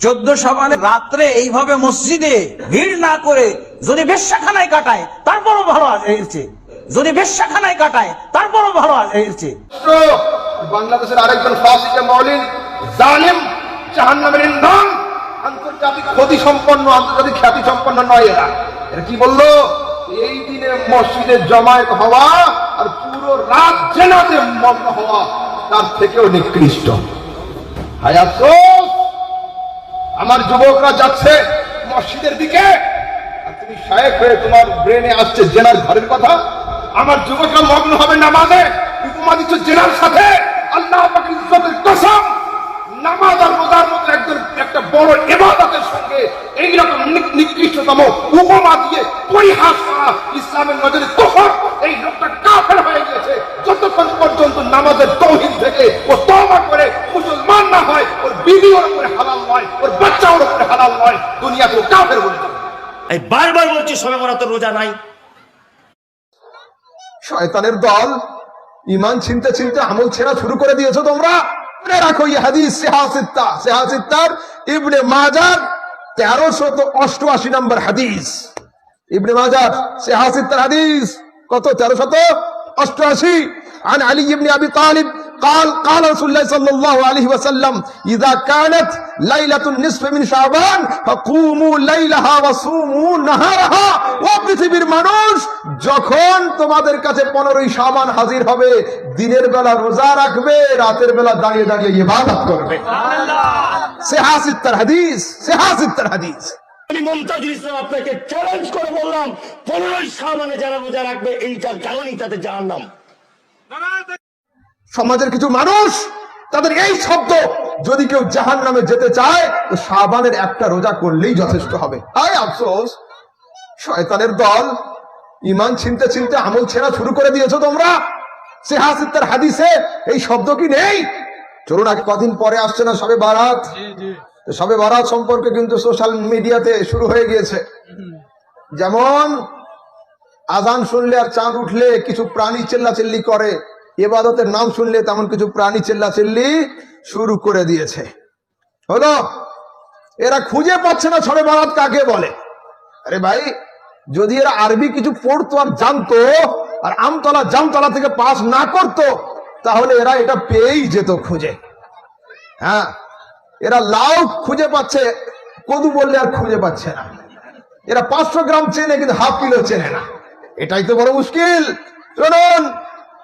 চোদ্দ সাবানে রাত্রে এইভাবে মসজিদে ভিড় না করে যদি বেশ্যাখানায় কাটায়, তারপরও ভালো আছে যদি বেশ্যাখানায় কাটায়, তারপরও ভালো আছে বাংলাদেশের আরেকজন জালিম, জাহান্নামের ইন্ধন, আন্তর্জাতিক ক্ষতি সম্পন্ন আন্তর্জাতিক খ্যাতি সম্পন্ন নয় এরা। এরা কি বলল? এই দিনে মসজিদে জমায়েত হওয়া আর পুরো রাত জেনাতে মগ্ন হওয়া, তার থেকেও নিকৃষ্ট। হায় আফসোস! আমার যুবকরা যাচ্ছে মসজিদের দিকে। আর তুমি শায়েক হয়ে তোমার ব্রেনে আসছে জেনার ঘরের কথা। আমার যুবকরা মগ্ন হবে নামাজে। উপমা দিচ্ছ জেনার সাথে। আল্লাহ ইজ্জতের কসম। নামাজ আর রোজার মধ্যে একজন একটা বড় এবাদতের সঙ্গে এইরকম নিকৃষ্টতম উপমা দিয়ে পরিহাস করা ইসলামের নজরে তোফর এই লোকটা কাফের হয়ে গেছে যতক্ষণ পর্যন্ত নামাজের তৌহিদ থেকে ও তওবা করে মুসলমান না হয়, ওর বিবি ওর উপরে হালাল নয় ওর বাচ্চা ওর উপরে হালাল নয় দুনিয়াকে ও কাফের বলে দেবে। এই বারবার বলছি সবে বরাত রোজা নাই শয়তানের দল ইমান চিনতে চিনতে আমল ছেড়া শুরু করে দিয়েছো তোমরা মনে রাখো এই হাদিস সেহাসিত্তা সেহাসিত্তার ইবনে মাজার তেরোশত অষ্টআশি নম্বর হাদিস ইবনে মাজার সেহাসিত্তার হাদিস কত তেরোশত অষ্টআশি عن علي بن ابي طالب قال قال رسول الله صلى الله عليه وسلم اذا كانت ليله النصف من شعبان فقوموا ليلها وصوموا نهارها ও পৃথিবীর মানুষ যখন তোমাদের কাছে পনেরোই সাবান হাজির হবে দিনের বেলা রোজা রাখবে রাতের বেলা দাঁড়িয়ে দাঁড়িয়ে ইবাদত করবে সেহাসিত্তার হাদিস সেহাসিত্তার হাদিস আমি মমতাজুল ইসলাম আপনাকে চ্যালেঞ্জ করে বললাম পনেরোই সামানে যারা রোজা রাখবে এইটা জানানি তাদের জানালাম সমাজের কিছু মানুষ তাদের এই শব্দ যদি কেউ জাহান নামে যেতে চায় তো সাবানের একটা রোজা করলেই যথেষ্ট হবে। আয় আফসোস শয়তানের দল ইমান ছিনতে ছিনতে আমল ছেঁড়া শুরু করে দিয়েছ তোমরা। সে হাসিত্তার হাদিসে এই শব্দ কি নেই? চলুন আগে কদিন পরে আসছে না সবে বারাত? সবে বারাত সম্পর্কে কিন্তু সোশ্যাল মিডিয়াতে শুরু হয়ে গিয়েছে। যেমন আজান শুনলে আর চাঁদ উঠলে কিছু প্রাণী চেল্লাচিল্লি করে। এবাদতের নাম শুনলে তেমন কিছু প্রাণী চেল্লাচিল্লি শুরু করে দিয়েছে। হলো, এরা খুঁজে পাচ্ছে না ছড়ে বারাত কাকে বলে। আরে ভাই, যদি এরা আরবি কিছু পড়তো আর জানতো, আর আমতলা জামতলা থেকে পাস না করতো, তাহলে এরা এটা পেয়েই যেত খুঁজে। হ্যাঁ এরা লাউ খুঁজে পাচ্ছে, কদু বললে আর খুঁজে পাচ্ছে না। এরা পাঁচশো গ্রাম চেনে, কিন্তু হাফ কিলো চেনে না। এটাই তো বড় মুশকিল। শুনুন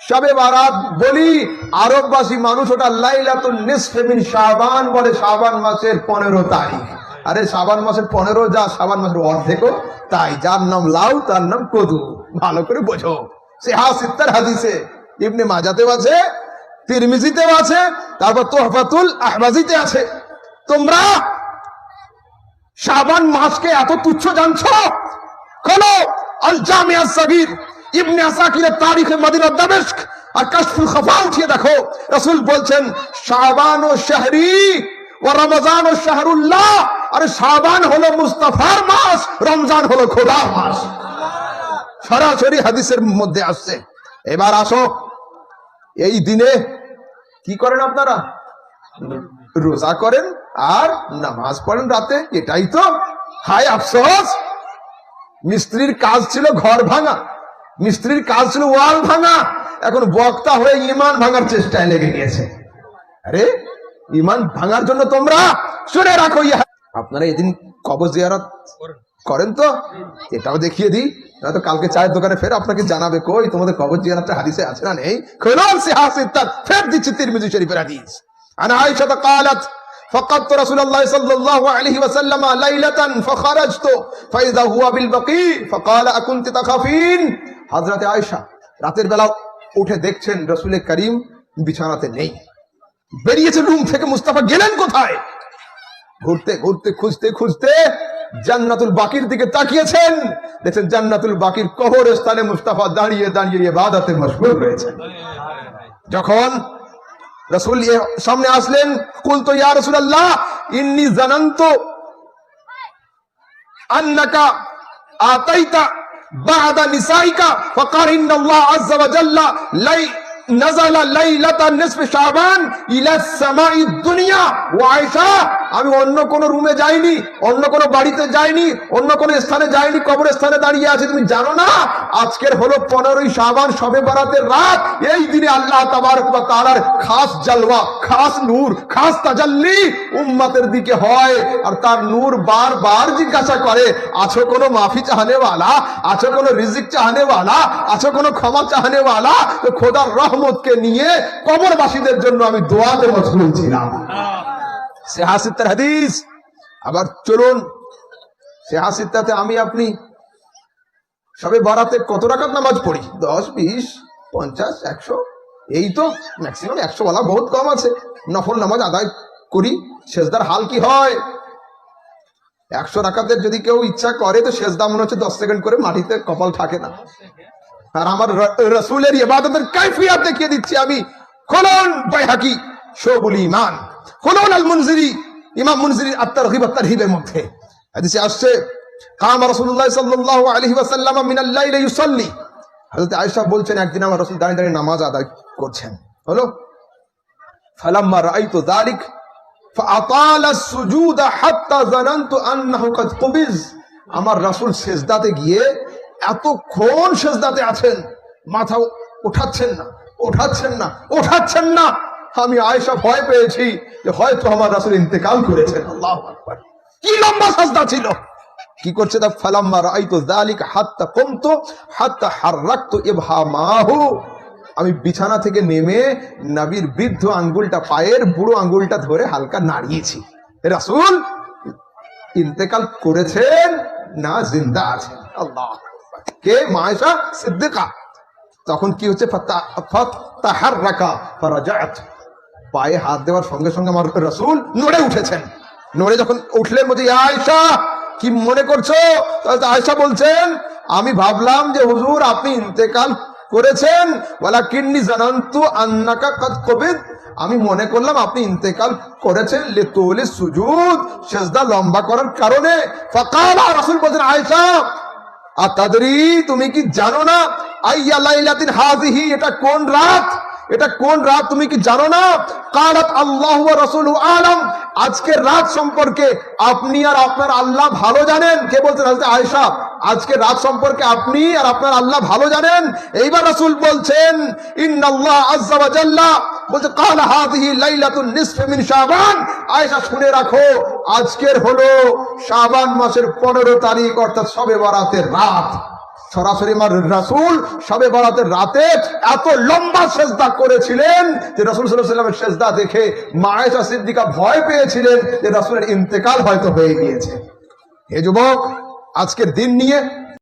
সবে বারাত বলি, আরববাসী মানুষ ওটা লাইলাতুন নিসফে মিন শাবান বলে শাবান মাসের পনেরো তারিখ। আরে শাবান মাসের পনেরো যা, শাবান মাসের অর্ধেকও তাই। যার নাম লাউ, তার নাম কদু। ভালো করে বোঝো। সে হাসিত্তার হাদিসে। ইবনে মাজাতেও আছে, তিরমিজিতেও আছে, তারপর তোহফাতুল আহবাজিতে আছে। তোমরা শাবান মাসকে এত তুচ্ছ জানছো? খোলো আল জামিয়া সাগীর ইবনে আসাকিরের তারিখে দামেস্ক আর কাশফুল খফা উঠিয়ে দেখো। রাসূল বলছেন, শাবান ও শাহরি ও রমজান ও শাহরুল্লাহ। আরে শাবান হলো মুস্তাফার মাস, রমজান হলো মাস। সরাসরি হাদিসের মধ্যে আসছে। এবার আসো। এই দিনে কি করেন আপনারা? রোজা করেন আর নামাজ পড়েন রাতে। এটাই তো হায় আফসোস। মিস্ত্রির কাজ ছিল ঘর ভাঙা। মিস্ত্রির কাজ ছিল ওয়াল ভাঙা এখন বক্তা হয়ে ইমান ভাঙার চেষ্টায় লেগে গিয়েছে আরে ইমান ভাঙার জন্য তোমরা শুনে রাখো ইহা আপনারা এদিন কবর জিয়ারত করেন তো এটাও দেখিয়ে দিই নয়তো কালকে চায়ের দোকানে ফের আপনাকে জানাবে কই তোমাদের কবর জিয়ারতটা হাদিসে আছে না নেই খুলুন সে হাসিত্তার ফের দিচ্ছি তিরমিজি শরীফের হাদিস عن عائشة قالت فقدت رسول الله صلى الله عليه وسلم ليلة فخرجت فإذا هو بالبقيع فقال أكنت تخافين হাজরাতে আয়সা রাতের বেলা উঠে দেখছেন রসুলের করিম বিছানাতে নেই। বেরিয়েছে রুম থেকে মুস্তাফা গেলেন কোথায়? ঘুরতে ঘুরতে, খুঁজতে খুঁজতে জান্নাতুল বাকির দিকে তাকিয়েছেন। দেখছেন জান্নাতুল বাকির কহর স্থানে মুস্তাফা দাঁড়িয়ে দাঁড়িয়ে বাদাতে মশগুল রয়েছে যখন রসুল সামনে আসলেন কুল তো ইয়া রসুল আল্লাহ ইন্নি জানান্ত আন্নাকা আতাইতা বাদা নিসাইকা ফাকার ইন্নাল্লাহ আযজা ওয়া জাল্লা লাই নাযালা লাইলাতান নিসফি শাবান ইলা সামাই দুনিয়া ওয়া আয়েশা আমি অন্য কোন রুমে যাইনি, অন্য কোন বাড়িতে যাইনি, অন্য কোন স্থানে যাইনি কবরস্থানে দাঁড়িয়ে আছে। তুমি জানো না? আজকের হলো পনেরোই শাবান, সবে বরাতের রাত। এই দিনে আল্লাহ তাবারক ওয়া তাআলার খাস জালওয়া, খাস নূর, খাস তাজাল্লি উম্মতের দিকে হয়। আর তার নূর বারবার জিজ্ঞাসা করে, আছো কোনো মাফি চাহনে ওয়ালা আছো কোনো রিজিক চাহনে ওয়ালা আছো কোনো ক্ষমা চাহনে ওয়ালা তো খোদার রহমতকে নিয়ে কবরবাসীদের জন্য আমি দোয়াতে মশগুল ছিলাম সে হাসিত্তার হাদিস। আবার চলুন, সে হাসিত্তাতে আমি আপনি সবে বারাতে কত রাকাত নামাজ পড়ি? দশ, বিশ, পঞ্চাশ, একশো। এই তো ম্যাক্সিমাম একশো বলা বহুত কম আছে। নফল নামাজ আদায় করি শেষদার হাল কি হয়? একশো রাকাতের যদি কেউ ইচ্ছা করে, তো শেষদা মনে হচ্ছে দশ সেকেন্ড করে মাটিতে কপাল থাকে না। আর আমার রসুলের ইবাদতের কাইফিয়াত দেখিয়ে দিচ্ছি আমি। খোলন, বাইহাকি। শোবুল ইমান খোলন আল মুনজিরি ইমাম মুনজিরি আত্মার হিব আত্মার হিবের মধ্যে হাদিসে আসছে কাম রাসূলুল্লাহ সাল্লাল্লাহু আলাইহি ওয়াসাল্লাম মিনাল লাইলি ইউসাল্লি হযরত আয়েশা বলছেন একদিন আমার রাসূল দাঁড়িয়ে দাঁড়িয়ে নামাজ আদায় করছেন হলো ফালাম্মা রাআইতু যালিক فأطال السجود حتى ظننت أنه قد قبض আমার রাসূল সেজদাতে গিয়ে এতক্ষণ সেজদাতে আছেন মাথা উঠাচ্ছেন না উঠাচ্ছেন না উঠাচ্ছেন না আমি আয়েশা ভয় পেয়েছি যে হয়তো আমার রাসূল ইন্তেকাল করেছেন। আল্লাহু কি লম্বা সাজদা ছিল। কি করছে তা? ফালাম্মা রাআইতু যালিকা হাত্তা কুমতু, হাত্তা হাররাকতু ইবহামাহু। আমি বিছানা থেকে নেমে নবীর বৃদ্ধ আঙ্গুলটা, পায়ের বুড়ো আঙ্গুলটা ধরে হালকা নাড়িয়েছি। রাসূল, ইন্তেকাল করেছেন না জিন্দা আছেন? আল্লাহ কে? মায়েশা সিদ্দিকা। তখন কি হচ্ছে? তাহার রাখা ফারাজাত পায়ে হাত দেওয়ার সঙ্গে সঙ্গে আমার রসুল নড়ে উঠেছেন। নড়ে যখন উঠলেন বলছে, "ইয়া আয়েশা, কি মনে করছ? আয়েশা বলছেন, আমি ভাবলাম যে হুজুর, আপনি ইন্তেকাল করেছেন ওয়ালা কিন্নি জানান্তু আন্নাকা কাদ কবিদ। আমি মনে করলাম আপনি ইন্তেকাল করেছেন লেতোলে সুজুদ, সেজদা লম্বা করার কারণে। ফাকালা রাসূল বলছেন, আয়েশা, আর তাদেরই তুমি কি জানো না? আইয়া লাইলাতিন হাজিহি এটা কোন রাত? এটা কোন রাত তুমি কি জানো না? কারাত আল্লাহ রাসূলু আলাম। আজকের রাত সম্পর্কে আপনি আর আপনার আল্লাহ ভালো জানেন? কে বলছেন আয়েশা? আজকের রাত সম্পর্কে আপনি আর আপনার আল্লাহ ভালো জানেন? এইবার রাসূল বলছেন শুনে রাখো, আজকের হলো শাবান মাসের 15 তারিখ, অর্থাৎ সবে বরাতের রাত। সরাসরি আমার রাসূল সবে বরাতের রাতে এত লম্বা সেজদা করেছিলেন যে রাসূল সাল্লামের সেজদা দেখে মায়েশা সিদ্দিকা ভয় পেয়েছিলেন যে রাসুলের ইন্তেকাল হয়তো হয়ে গিয়েছে। হে যুবক, আজকের দিন নিয়ে